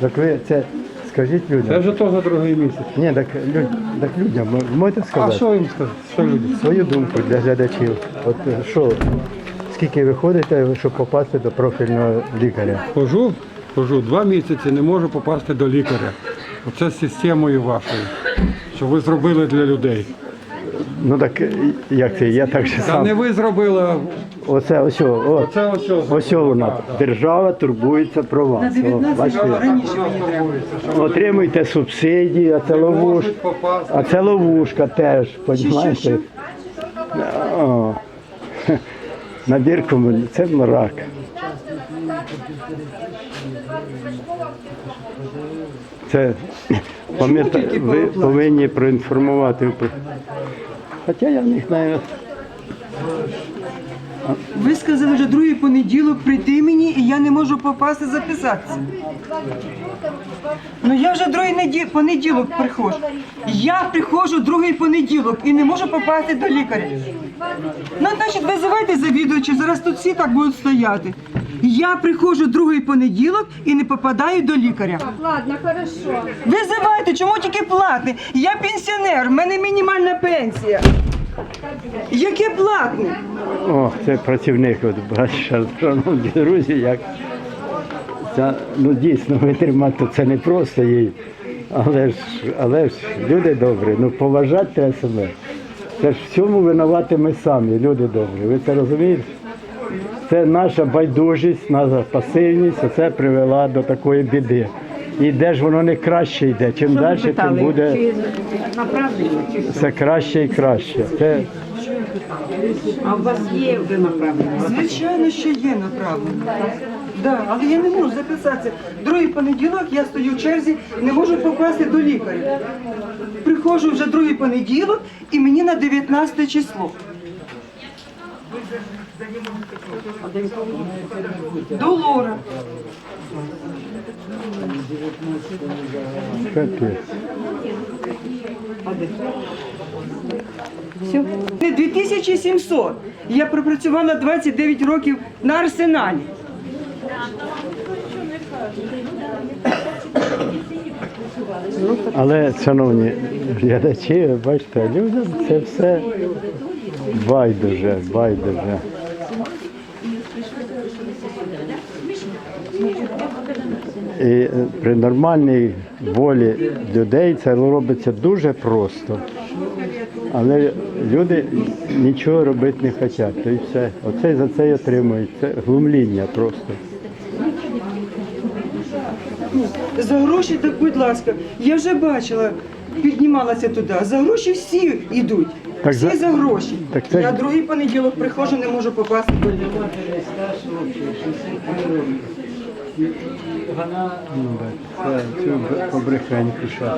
Так ви це скажіть людям. Це вже то за другий місяць. Ні, так, люд, так людям ви можете А сказати що їм сказати? Що люди? свою думку для глядачів. От е, що, скільки ви ходите, щоб попасти до профільного лікаря? Хожу, хожу два місяці, не можу попасти до лікаря. Оце з системою вашою, що ви зробили для людей. Ну так е, як це? Я так же Та не ви зробили, а Оце ось, о, це ось. ось. ось вона. Держава турбується про вас. О, бачите? Отримуйте субсидії, а це ловушка. Можуть попасти. А це ловушка теж, розумієте? О, Набір комуні, це мрак. Це пам'ятаю, ви повинні проінформувати. Хоча я в них навіть Ви сказали вже другий понеділок прийти мені, і я не можу попасти записатися. Ну я вже другий неді- понеділок приходжу. Я приходжу другий понеділок і не можу попасти до лікаря. Ну, значить, визивайте завідувачів, зараз тут всі так будуть стояти. Я приходжу другий понеділок і не попадаю до лікаря. Ладно, хорошо. Визивайте, чому тільки платний? Я пенсіонер, в мене мінімальна пенсія. Яке платне? О, це працівник, от бачиш, шановні друзі, як це, ну дійсно витримати це не просто їй. Але ж, але ж люди добрі, ну поважати треба себе. Це ж в цьому винуваті ми самі, люди добрі. Ви це розумієте? Це наша байдужість, наша пасивність, оце привела до такої біди. І де ж воно не краще йде. Чим далі, тим буде все краще і краще. Це А у вас є вже направлення? Звичайно, що є направлення. Да, але я не можу записатися. Другий понеділок я стою в черзі, не можу попасти до лікаря. Приходжу вже другий понеділок і мені на 19 число. До Лора. капець. Не 2700. Я пропрацювала 29 років на арсеналі. Але, шановні глядачі, бачите, людям це все байдуже, байдуже. І е, при нормальній волі людей це робиться дуже просто. Але люди нічого робити не хочуть. То і все. Оце за це й отримують. Це глумління просто. За гроші, так будь ласка, я вже бачила, піднімалася туди. За гроші всі йдуть. Так всі за- за гроші. Так це- Я другий понеділок приходжу, не можу попасти до лікаря. Ну, так, це цю побрехеньку ще.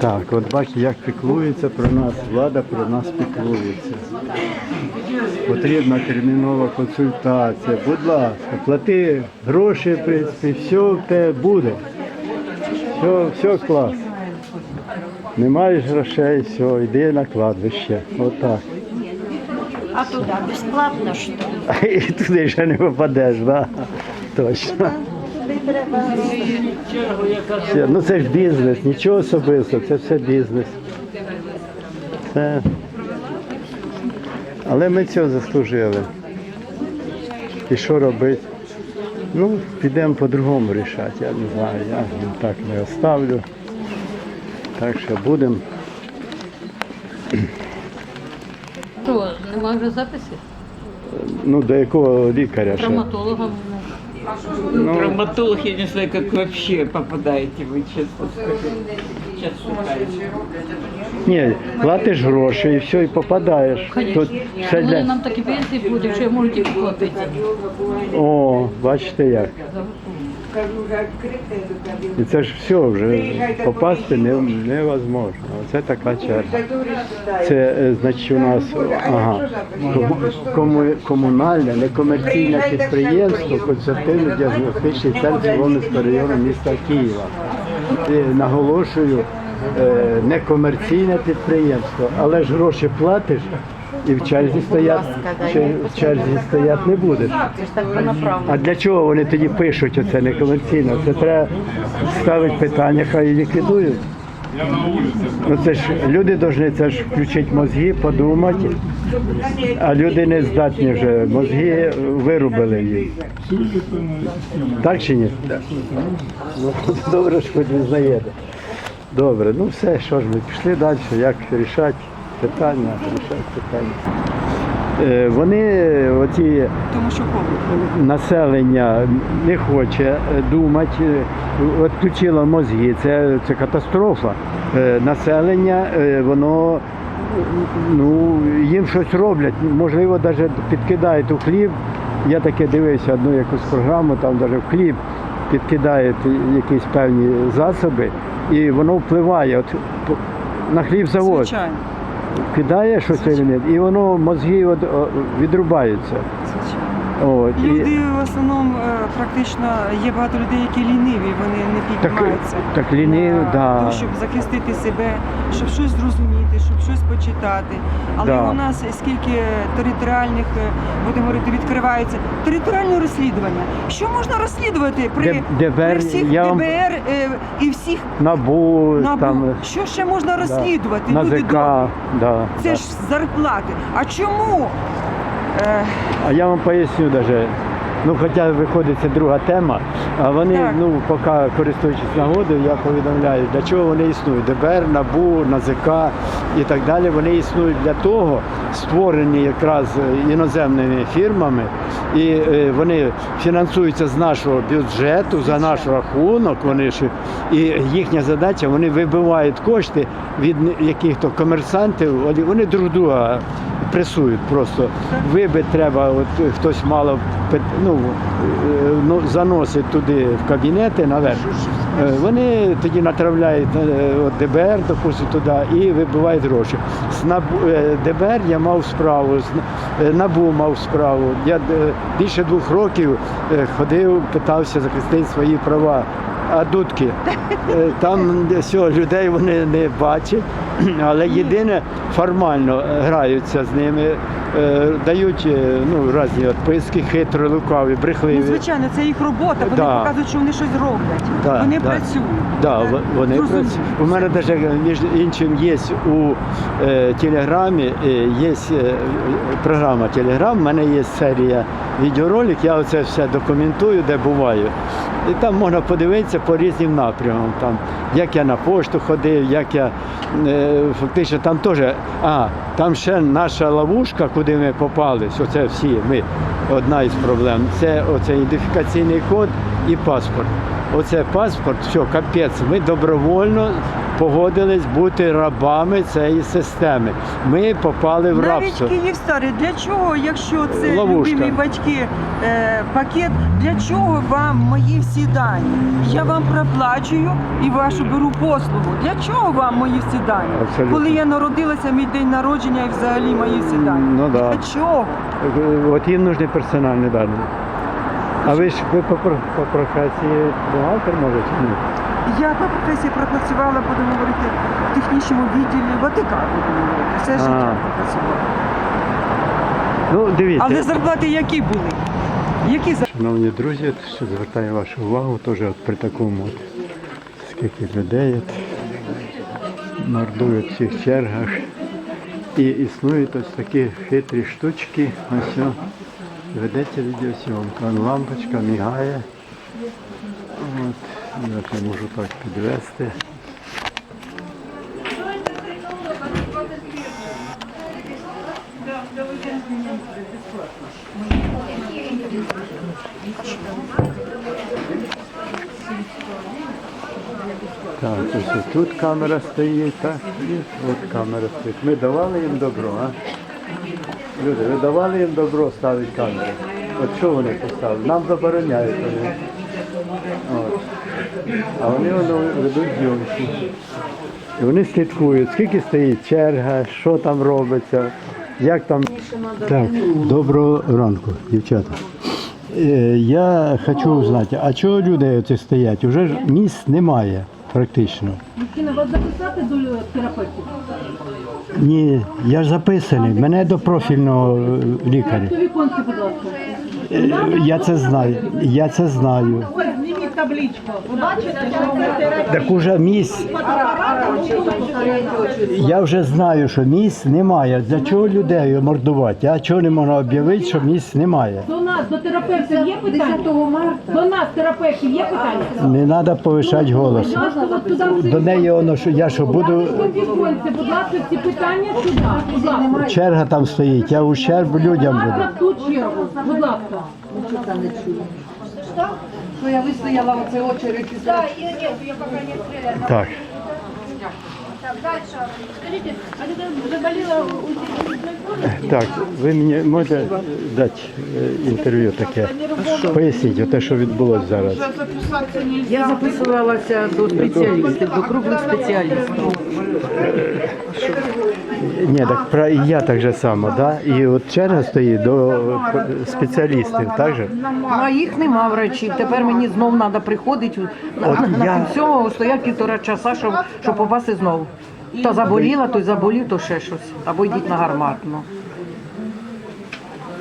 Так, от бачите, як піклується про нас, влада про нас піклується. Потрібна термінова консультація. Будь ласка, плати гроші, в принципі, все в тебе буде. Все, все клас. Не маєш грошей, все, йди на кладбище. Отак. А туда бесплатно что ли? І туди ще не попадеш, да? Точно. Все, ну це ж бізнес, нічого особистого, це все бізнес. Це... Але ми цього заслужили. І що робити? Ну, підемо по-другому рішати, я не знаю, я так не оставлю. Так що будемо. Що, немає вже записів? Ну, до якого лікаря ще? Травматолога. Ну, Травматолог, я не знаю, как вообще попадаете вы, честно скажу. Сейчас. Ні, платиш гроші і все, і попадаєш. Тут все Вони для... нам такі пенсії будуть, якщо я можу тільки платити. О, бачите як. І це ж все вже попасти не, невозможно. Оце така черга. Це е, значить у нас ага, кому- кому- комунальне, некомерційне підприємство консультативно-діагностичний центр Волинського району міста Києва. І наголошую, е, некомерційне підприємство, але ж гроші платиш і в черзі стоять, в черзі стоять не будеш. А для чого вони тоді пишуть оце некомерційно? Це треба ставити питання, хай ліквідують. Ну це ж люди повинні це ж включити мозги, подумати, а люди не здатні вже. Мозги вирубили їх. Так чи ні? Ну, добре, що хоч ви знаєте. Добре, ну все, що ж ми пішли далі, як рішати питання, рішати питання. Е, Вони оці Тому що холодно. населення не хоче е, думати, е, відключило мозги, це, це катастрофа. Населення, воно ну, їм щось роблять, можливо, навіть підкидають у хліб. Я таке дивився одну якусь програму, там навіть в хліб підкидають якісь певні засоби, і воно впливає. От, на хліб завод Звичайно. Кидає щось елемент, і воно мозги відрубаються. От, і- Люди в основному е, практично є багато людей, які ліниві, вони не Так, піднімаються. так ліниві, на да. щоб захистити себе, щоб щось зрозуміти, щоб щось почитати. Але Да. у нас скільки територіальних, е, будемо говорити, відкривається територіальне розслідування. Що можна розслідувати при, Д- ДБР, при всіх я ДБР е, і всіх Набу, НАБУ? там Що ще можна розслідувати? на Люди ЗК, да, Це да. ж зарплати. А чому? А я вам поясню даже. Ну, хоча виходить це друга тема, а вони, Так. ну, поки користуючись нагодою, я повідомляю, для чого вони існують. ДБР, НАБУ, НАЗК і так далі. Вони існують для того, створені якраз е, іноземними фірмами, і е, вони фінансуються з нашого бюджету, за наш рахунок. Вони ж і їхня задача, вони вибивають кошти від яких-то комерсантів, вони друг друга пресують просто. Вибити треба, от хтось мало ну, е, ну, заносить туди в кабінети наверх. Е, Вони тоді натравляють е, от ДБР, допустим, туди і вибивають гроші. З ДБР я мав справу, з НАБУ мав справу. Я більше двох років ходив, питався захистити свої права. А дудки, е, там все, людей вони не бачать, але єдине формально е, граються з ними, е, дають ну, різні відписки, хитро, лукаві, брехливі. Ну, звичайно, це їх робота. Вони Да. показують, що вони щось роблять. Да, вони да. працюють. Да, Так, вони працюють. У мене навіть між іншим є у е, телеграмі є програма Телеграм. У мене є серія відеоролик, я оце все документую, де буваю. І там можна подивитися по різним напрямам. Там, як я на пошту ходив, як я е, фактично там теж. А, там ще наша ловушка, куди ми попались, оце всі ми. Одна із проблем. Це оце ідентифікаційний код і паспорт. Оце паспорт, все, капець. Ми добровольно погодились бути рабами цієї системи. Ми попали в Навіть рабство. Київстарі, для чого, якщо це Ловушка. любимі батьки е, пакет, для чого вам мої всі дані? Я вам проплачую і вашу беру послугу. Для чого вам мої всі дані? Абсолютно. Коли я народилася, мій день народження і взагалі мої всі дані. Ну да. Для чого? От їм нужні персональні дані. А ви ж ви по, про- по професії бухгалтер може чи ні? Я по професії пропрацювала, будемо говорити, в технічному відділі ВТК, будемо говорити. Все А. життя пропрацювала. Ну, дивіться. Але зарплати які були? Які зарплати? Шановні друзі, що звертаю вашу увагу, теж от при такому от, скільки людей от, мордують в цих чергах. І існують ось такі хитрі штучки. Ось о, ведеться відеосйомка. Вон Лампочка мігає. От, я можу так підвести. Так, ось тут камера стоїть, так, і от камера стоїть. Ми давали їм добро, а? Люди, ви давали їм добро ставити камеру. От що вони поставили? Нам забороняють вони. А вони воно ведуть зйомки. І вони слідкують, скільки стоїть черга, що там робиться, як там. Так, доброго ранку, дівчата. Е, Я хочу знати, а чого люди оце стоять? Уже ж місць немає. практично. Вас записати до терапевтів? Ні, я ж записаний. Мене до профільного лікаря. Е, Я це знаю. Я це знаю. Табличку. Ви бачите, що Так уже місць. Я вже знаю, що місць немає. Для чого людей мордувати? А чого не можна об'явити, що місць немає? До нас, до терапевтів є питання? До нас, терапевтів, є питання? Не треба повишати голос. Будь ласка, от туди До неї воно що я що буду. віконці, будь ласка, ці питання сюди, будь ласка. Черга там стоїть, я ущерб людям Будь буду. ласка, в ту чергу, будь ласка. Що я вистояла в цій очередь Да, и нет, я пока не стреляю. Так. Так, дальше. Скажите, а ты заболела у Так, ви мені можете дати е, інтерв'ю таке? Поясніть, оте, що відбулося зараз. Я записувалася до спеціалістів, до круглих спеціалістів. Ні, так про і я так же само, да? І от черга стоїть до спеціалістів, так же? Ну, а їх нема врачів. Тепер мені знов треба приходити на, От на я- всього стоять півтора часа, щоб, щоб попасти знову. То заболіла, то й заболів, то ще щось. Або йдіть на гарматну.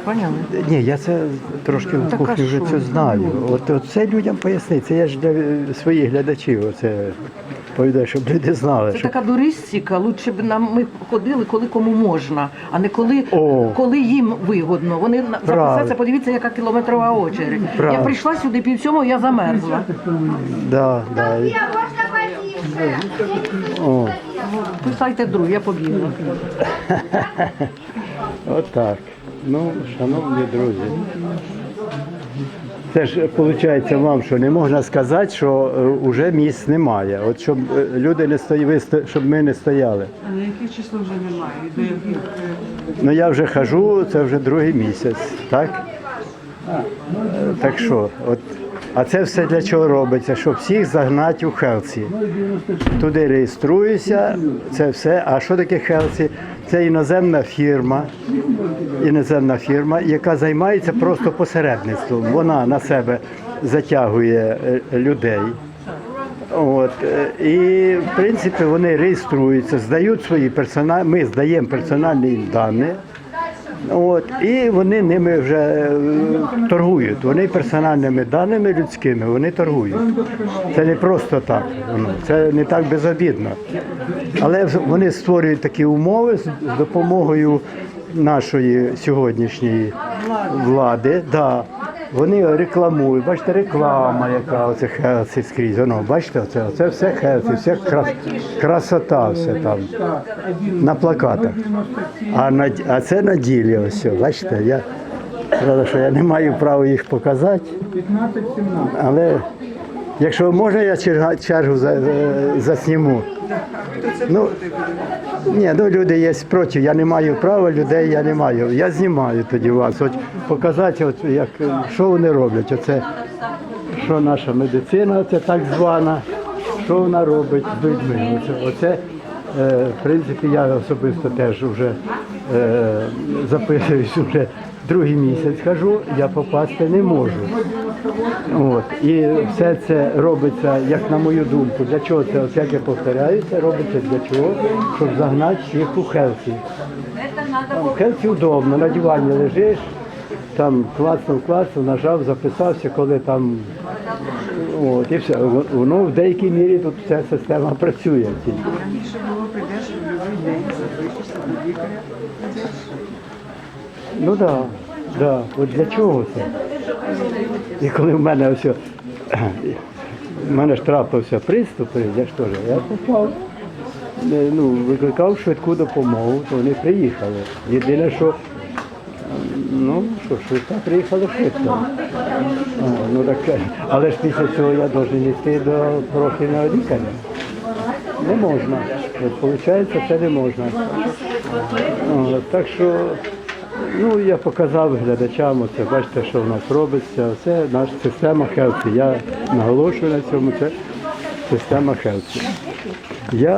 Поняли? Ні, я це трошки в кухні вже це знаю. От, от це людям пояснити. Це я ж для своїх глядачів оце повідаю, щоб люди знали. Це Що... така дуристика. Лучше б нам ми ходили, коли кому можна, а не коли, О. коли їм вигодно. Вони записатися, подивіться, яка кілометрова очередь. Правильно. Я прийшла сюди пів сьомого, я замерзла. Да, да. О, Писайте друг, я побігла. отак. Ну, шановні друзі. Це ж виходить вам, що не можна сказати, що вже місць немає. От щоб е, люди не стояли, щоб ми не стояли. А на яке число вже немає? До яких? Ну я вже хожу, це вже другий місяць, так? Е, Так що, от, а це все для чого робиться? Щоб всіх загнати у Хелсі. Туди реєструюся, це все. А що таке Хелсі? Це іноземна фірма, іноземна фірма, яка займається просто посередництвом. Вона на себе затягує е, людей. От, е, і в принципі вони реєструються, здають свої персональні, ми здаємо персональні дані. От, і вони ними вже е, торгують. Вони персональними даними людськими вони торгують. Це не просто так, це не так безобідно. Але вони створюють такі умови з допомогою нашої сьогоднішньої влади. Да. Вони рекламують, бачите, реклама, яка оце Хелсі скрізь. Воно, бачите, оце, оце все Хелсі, вся крас, красота все там на плакатах. А, на, а це на ділі ось, бачите, я правда, що я не маю права їх показати. Але якщо можна, я чергу за, е, засніму. Ну, ні, ну люди є проти, я не маю права, людей я не маю. Я знімаю тоді вас. От показати, от, як, що вони роблять. Оце, що наша медицина, оце так звана, що вона робить з людьми. Оце, оце е, в принципі, я особисто теж вже е, записуюсь вже другий місяць хожу, я попасти не можу. От. І все це робиться, як на мою думку, для чого це, от як я повторяю, це робиться для чого? Щоб загнати всіх у Хелсі. Там в Хелсі удобно, на дивані лежиш, там класнув, класнув, нажав, записався, коли там. От, і все. Воно в деякій мірі тут вся система працює. Раніше було прийдеш будь-який запишешся до лікаря. Ну так, да, да. от для чого це? І коли в мене ось, в мене ж трапився приступ, я ж теж, я попав, ну, викликав швидку допомогу, то вони приїхали. Єдине, що ну, що швидка приїхала швидко. А, ну, так, але ж після цього я повинен йти до профільного лікаря. Не можна. Виходить, це не можна. О, так що, ну я показав глядачам, оце бачите, що в нас робиться. Це наша система Хелсі. Я наголошую на цьому, це система Хелсі. Я